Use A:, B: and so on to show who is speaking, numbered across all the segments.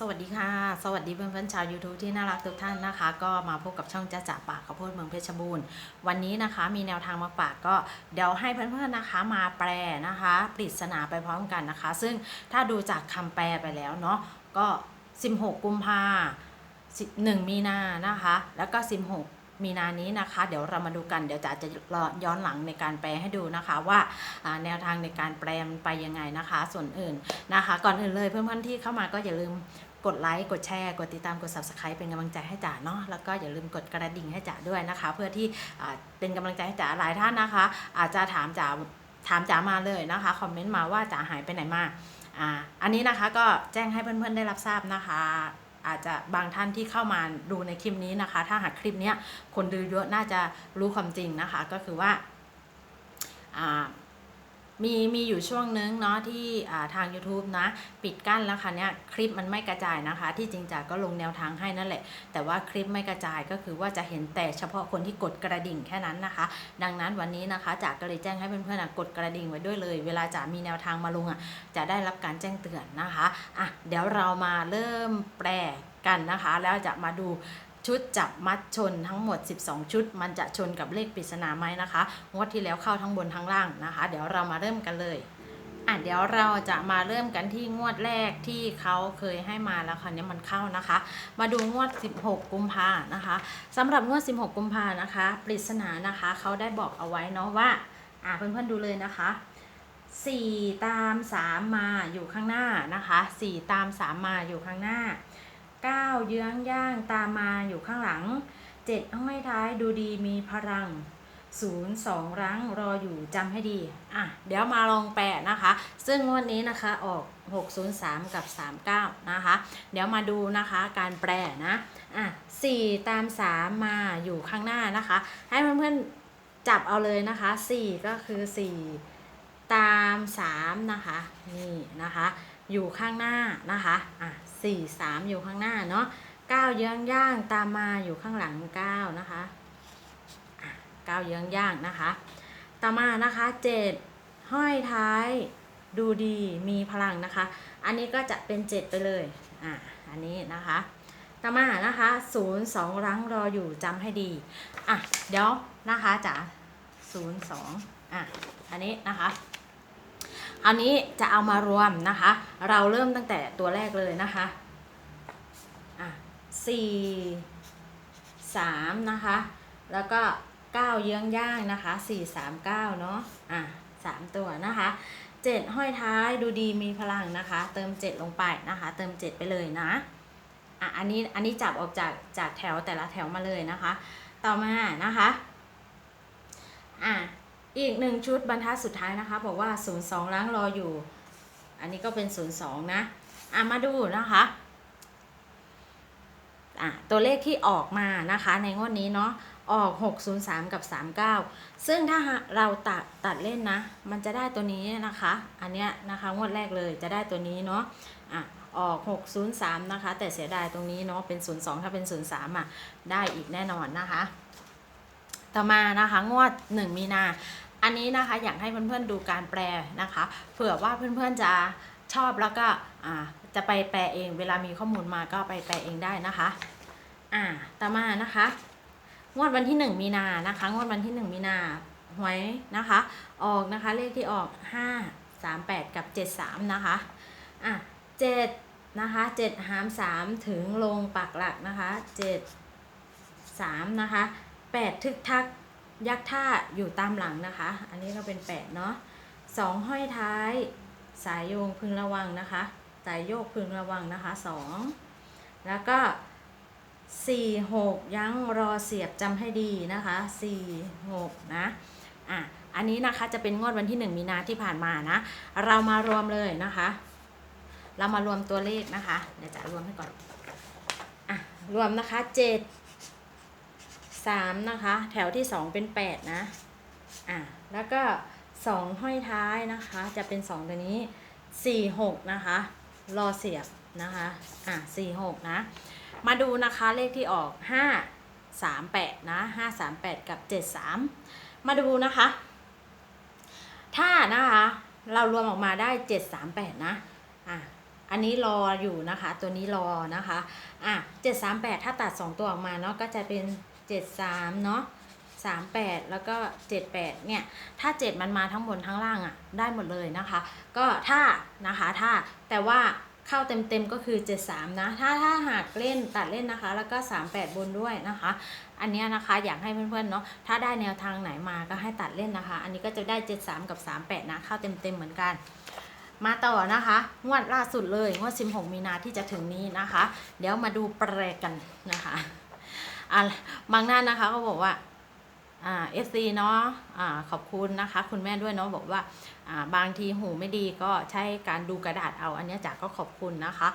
A: สวัสดีค่ะ สวัสดีเพื่อนๆชาว YouTube ที่น่ารักทุกท่านนะคะ ก็มาพบกับช่องจ้าจ่าปากข้าวโพดเมืองเพชรบูรณ์ วันนี้นะคะมีแนวทางมาฝากก็เดี๋ยวให้เพื่อนๆนะคะมาแปลนะคะปริศนาไปพร้อมกันนะคะ ซึ่งถ้าดูจากคำแปลไปแล้วเนาะก็ 16 กุมภา1มีนานะคะ แล้วก็ 16 มีนานี้นะคะ เดี๋ยวเรามาดูกันเดี๋ยวจะจะย้อนหลังในการแปลให้ดูนะคะว่าอ่าแนวทางในการแปลมันไปยังไงนะคะ ส่วนอื่นนะคะ ก่อนอื่นเลยเพื่อนๆที่เข้ามาก็อย่าลืม กดไลค์ กดแชร์ กดติดตาม กด subscribe เป็นกำลังใจให้จ๋าเนาะ แล้วก็อย่าลืมกดกระดิ่งให้จ๋าด้วยนะคะ เพื่อที่เป็นกำลังใจให้จ๋าหลายท่านนะคะ อาจจะถามจ๋าถามจ๋ามาเลยนะคะ คอมเมนต์มาว่าจ๋าหายไปไหนมาอ่าอันนี้นะคะก็แจ้งให้เพื่อนๆได้รับทราบนะคะ อาจจะบางท่านที่เข้ามาดูในคลิปนี้นะคะ ถ้าหากคลิปนี้คนดูเยอะน่าจะรู้ความจริงนะคะ ก็คือว่าอ่า มีมีอยู่ช่วงนึงเนาะที่ทาง YouTube นะ ปิดกั้นแล้วค่ะเนี่ยคลิปมันไม่กระจายนะคะ ที่จริงจาก็ลงแนวทางให้นั่นแหละ แต่ว่าคลิปไม่กระจายก็คือว่าจะเห็นแต่เฉพาะคนที่กดกระดิ่งแค่นั้นนะคะ ดังนั้นวันนี้นะคะจาก็เลยแจ้งให้เพื่อนๆกดกระดิ่งไว้ด้วยเลย เวลาจ๋ามีแนวทางมาลงอะจะได้รับการแจ้งเตือนนะคะอะเดี๋ยวเรามาเริ่มแปลกันนะคะ แล้วจะมาดูชุดจับมัดชนทั้งหมด 12 ชุด มันจะชนกับเลขปริศนาไหมนะคะ งวดที่แล้วเข้าทั้งบนทั้งล่างนะคะ เดี๋ยวเรามาเริ่มกันเลยอะเดี๋ยวเราจะมาเริ่มกันที่งวดแรกที่เขาเคยให้มาแล้วคราวนี้มันเข้านะคะ มาดูงวด 16 กุมภานะคะสำหรับงวด 16 กุมภานะคะ ปริศนานะคะเขาได้บอกเอาไว้เนาะว่าอะเพื่อนๆดูเลยนะคะ4ตาม3มาอยู่ข้างหน้านะคะ4ตาม3มาอยู่ข้างหน้า 9 เยื้องย่างตามมาอยู่ข้างหลัง 7 ห้อยท้ายดูดีมีพลังศูนย์สองรั้งรออยู่จำให้ดี อะ เดี๋ยวมาลองแปะนะคะ ซึ่งงวดนี้นะคะออก 603 กับ 39 นะคะ เดี๋ยวมาดูนะคะการแปลนะ อะ 4 ตาม 3 มาอยู่ข้างหน้านะคะ ให้เพื่อนๆจับเอาเลยนะคะ 4 ก็คือ 4 ตาม3นะคะนี่นะคะอยู่ข้างหน้านะคะอะ4 3อยู่ข้างหน้าเนาะ9เยื้องย่างตามมาอยู่ข้างหลัง9นะคะเก้าเยื้องย่างนะคะต่อมานะคะเจ็ดห้อยท้ายดูดีมีพลังนะคะ อันนี้ก็จะเป็นเจ็ดไปเลยอะอันนี้นะคะต่อมานะคะศูนย์สองรังรออยู่จำให้ดีอะเดี๋ยวนะคะจ๋าศูนย์สองอะอันนี้นะคะ อันนี้จะเอามารวมนะคะ เราเริ่มตั้งแต่ตัวแรกเลยนะคะอะสี่สามนะคะ แล้วก็9เยื้องย่างนะคะ4 3 9เนาะอะ3ตัวนะคะ7ห้อยท้ายดูดีมีพลังนะคะ เติม7ลงไปนะคะ เติม7ไปเลยนะอะอันนี้อันนี้จับออกจากจากแถวแต่ละแถวมาเลยนะคะ ต่อมานะคะอะ อีกหนึ่งชุดบรรทัดสุดท้ายนะคะ บอกว่า 02 ล้างรออยู่ อันนี้ก็เป็น 02 นะอะมาดูนะคะอะตัวเลขที่ออกมานะคะในงวดนี้เนาะออก 603 กับ 39 ซึ่งถ้าเราตัดตัดเล่นนะ มันจะได้ตัวนี้นะคะ อันเนี้ยนะคะงวดแรกเลยจะได้ตัวนี้เนาะอะออก 603 นะคะ แต่เสียดายตรงนี้เนาะเป็น 02 ถ้าเป็น 03อะได้อีกแน่นอนนะคะ ต่อมานะคะงวด 1 มีนา อันนี้นะคะอยากให้เพื่อนๆดูการแปลนะคะ เผื่อว่าเพื่อนๆจะชอบแล้วก็จะไปแปลเอง เวลามีข้อมูลมาก็ไปแปลเองได้นะคะ อ่าต่อมานะคะ งวดวันที่ 1 มีนานะคะ งวดวันที่ 1 มีนาหวยนะคะ ออกนะคะเลขที่ออก 5 3 8 กับ 73 นะคะ อะ7นะคะ7หาม 3 ถึงลงปักหลักนะคะ 7 3 นะคะ 8 ทึกทัก ยักษ์ท่าอยู่ตามหลังนะคะ อันนี้ก็เป็น8เนาะ2ห้อยท้าย สายโยงพึงระวังนะคะ สายโยกพึงระวังนะคะ2แล้วก็สี่หกยั้งรอเสียบจำให้ดีนะคะสี่หกนะอะอันนี้นะคะจะเป็นงวดวันที่หนึ่งมีนาที่ผ่านมานะ เรามารวมเลยนะคะ เรามารวมตัวเลขนะคะ เดี๋ยวจะรวมให้ก่อนอะรวมนะคะเจ็ด สามนะคะ แถวที่สองเป็นแปดนะ อะ แล้วก็สองห้อยท้ายนะคะ จะเป็นสองตัวนี้สี่หกนะคะ รอเสียบนะคะ อะสี่หกนะ มาดูนะคะเลขที่ออก 5 3 8 นะ 5 3 8 กับ 7 3 มาดูนะคะ ถ้านะคะ เรารวมออกมาได้ 7 3 8 นะ อะอันนี้รออยู่นะคะ ตัวนี้รอนะคะ อะเจ็ดสามแปดถ้าตัดสองตัวออกมาเนาะก็จะเป็น เจ็ดสามเนาะสามแปดแล้วก็เจ็ดแปดเนี่ย ถ้าเจ็ดมันมาทั้งบนทั้งล่างอะ่ะ ได้หมดเลยนะคะ ก็ถ้านะคะ ถ้า แต่ว่าเข้าเต็มๆก็คือ 73 นะ ถ้าถ้าหากเล่นตัดเล่นนะคะ แล้วก็ 38 บนด้วยนะคะ อันนี้นะคะอยากให้เพื่อนๆเนาะ ถ้าได้แนวทางไหนมาก็ให้ตัดเล่นนะคะ อันนี้ก็จะได้ 73 กับ 38 นะ เข้าเต็มๆเหมือนกัน มาต่อนะคะ งวดล่าสุดเลย งวด 16 มีนาที่จะถึงนี้นะคะ เดี๋ยวมาดูแปรกันนะคะ อะบางท่านนะคะเขาบอกว่าอ่าเอฟซีเนาะอ่าขอบคุณนะคะ คุณแม่ด้วยเนาะบอกว่าอ่าบางทีหูไม่ดีก็ใช้การดูกระดาษเอาอันนี้จ๋าก็ขอบคุณนะคะ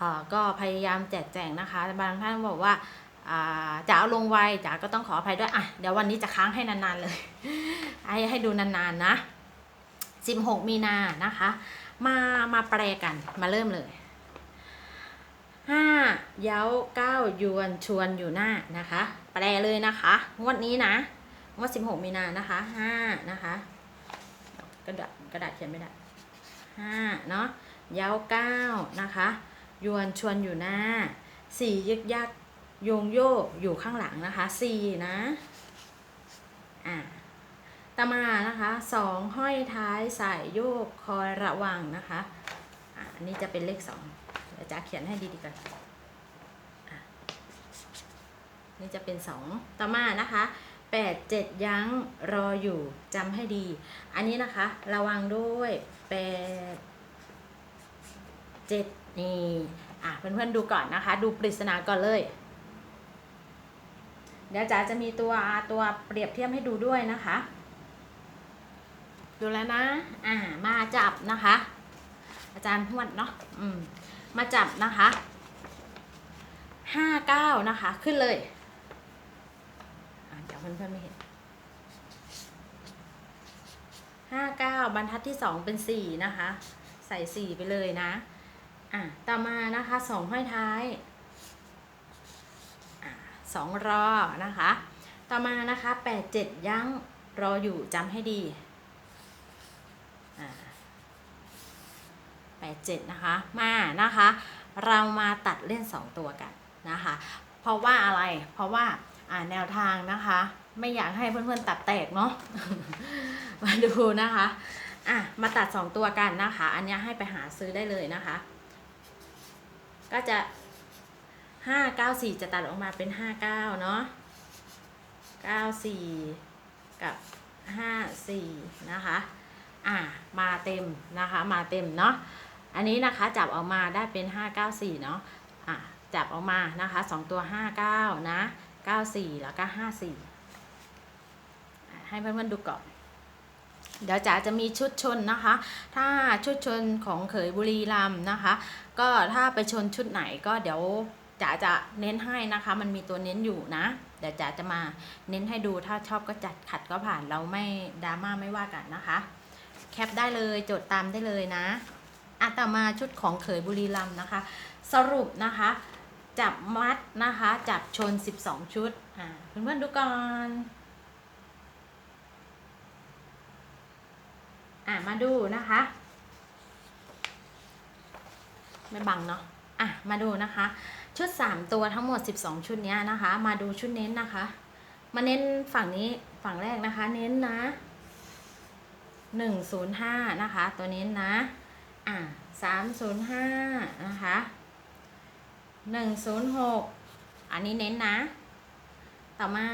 A: อ่าก็พยายามแจกแจงนะคะ บางท่านบอกว่าอ่าจ๋าเอาลงไวจ๋าก็ต้องขออภัยด้วยอะเดี๋ยววันนี้จะค้างให้นานๆเลย ให้ให้ดูนานๆนะ 16 มีนานะคะ มามาแปลกันมาเริ่มเลย เย้าเก้ายวนชวนอยู่หน้านะคะ แปลเลยนะคะงวดนี้นะงวด16มีนานะคะห้านะคะกระดาษกระดาษเขียนไม่ได้ห้าเนาะเย้าเก้านะคะ ยวนชวนอยู่หน้าสี่ยึกยักโยงโยกอยู่ข้างหลังนะคะสี่นะอ่าตามานะคะสองห้อยท้ายใส่โยกคอยระวังนะคะ อ่าอันนี้จะเป็นเลขสองเดี๋ยวจะเขียนให้ดีๆก่อน นี่จะเป็นสองต่อมานะคะแปดเจ็ดยั้งรออยู่จำให้ดี อันนี้นะคะ ระวังด้วยแปดเจ็ดนี่อะเพื่อนๆดูก่อนนะคะ ดูปริศนาก่อนเลย เดี๋ยวจ๋าจะมีตัวตัวเปรียบเทียบให้ดูด้วยนะคะ ดูแล้วนะ อ่ามาจับนะคะ อาจารย์ทวดเนาะอืมมาจับนะคะห้าเก้านะคะ ขึ้นเลย อ่าเดี๋ยวเพื่อนๆไม่เห็นห้าเก้าบรรทัดที่สองเป็นสี่นะคะ ใส่สี่ไปเลยนะ อะต่อมานะคะสองห้อยท้ายอะสองรอนะคะ ต่อมานะคะแปดเจ็ดยั้งรออยู่จำให้ดีแปดเจ็ดนะคะมานะคะ เรามาตัดเล่น2ตัวกันนะคะ เพราะว่าอะไรเพราะว่า แนวทางนะคะ ไม่อยากให้เพื่อนๆตัดแตกเนาะมาดูนะคะอะมาตัด 2 ตัวกันนะคะ อันนี้ให้ไปหาซื้อได้เลยนะคะ ก็จะ 5 9 4 จะตัดออกมาเป็น 5 9 เนาะ9 4 กับ 5 4 นะคะอ่ามาเต็มนะคะ มาเต็มเนาะอันนี้นะคะจับออกมาได้เป็น 594 เนาะอะจับออกมานะคะ 2 ตัว 59 นะ 94 แล้วก็ 54อ่ให้เพื่อนๆดูก่อน เดี๋ยวจ๋าจะมีชุดชนนะคะ ถ้าชุดชนของเขยบุรีรัมนะคะ ก็ถ้าไปชนชุดไหนก็เดี๋ยวจ๋าจะเน้นให้นะคะ มันมีตัวเน้นอยู่นะ เดี๋ยวจ๋าจะมาเน้นให้ดู ถ้าชอบก็จัดขัดก็ผ่าน เราไม่ดราม่าไม่ว่ากันนะคะ แคปได้เลยจดตามได้เลยนะอะต่อมาชุดของเขยบุรีรัมนะคะ สรุปนะคะ จับมัดนะคะ จับชน 12 ชุด อ่าเพื่อนๆดูก่อน อะมาดูนะคะ ไม่บังเนาะ อะ มาดูนะคะ ชุด 3 ตัวทั้งหมด 12 ชุดนี้นะคะ มาดูชุดเน้นนะคะ มาเน้นฝั่งนี้ฝั่งแรกนะคะ เน้นนะหนึ่งศูนย์ห้านะคะ ตัวเน้นะอะสามศูนย์ห้านะคะ หนึ่งศูนย์หกอันนี้เน้นนะ ต่อมา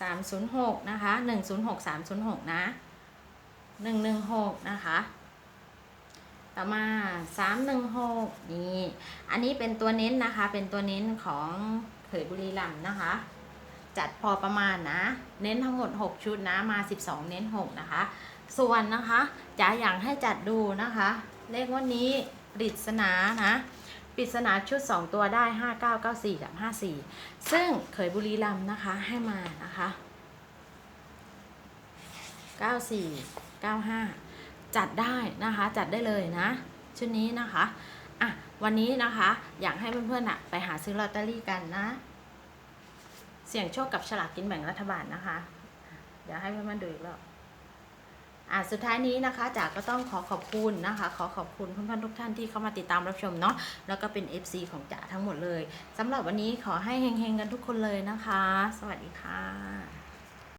A: สามศูนย์หกนะคะหนึ่งศูนย์หกสามศูนย์หกนะหนึ่งหนึ่งหกนะคะ ต่อมาสามหนึ่งหกนี่ อันนี้เป็นตัวเน้นนะคะ เป็นตัวเน้นของเขยบุรีรัมนะคะ จัดพอประมาณนะ เน้นทั้งหมด 6 ชุดนะ มา 12 เน้น 6 นะคะ ส่วนนะคะจ๋าอยากให้จัดดูนะคะ เลขวันนี้ปริศนานะ ปริศนาชุด 2 ตัวได้ 5994กับ54 ซึ่งเขยบุรีรัมนะคะให้มานะคะ 94 95 จัดได้นะคะ จัดได้เลยนะ ชุดนี้นะคะอะวันนี้นะคะ อยากให้เพื่อนๆอะไปหาซื้อลอตเตอรี่กันนะ เสี่ยงโชคกับฉลากกินแบ่งรัฐบาลนะคะ เดี๋ยวให้เพื่อนๆดูอีกรอบ อะสุดท้ายนี้นะคะจ๋าก็ต้องขอขอบคุณนะคะ ขอขอบคุณเพื่อนๆทุกท่านที่เข้ามาติดตามรับชมเนาะแล้วก็เป็น FC ของจ๋าทั้งหมดเลยสำหรับวันนี้ขอให้เฮงๆกันทุกคนเลยนะคะ สวัสดีค่ะ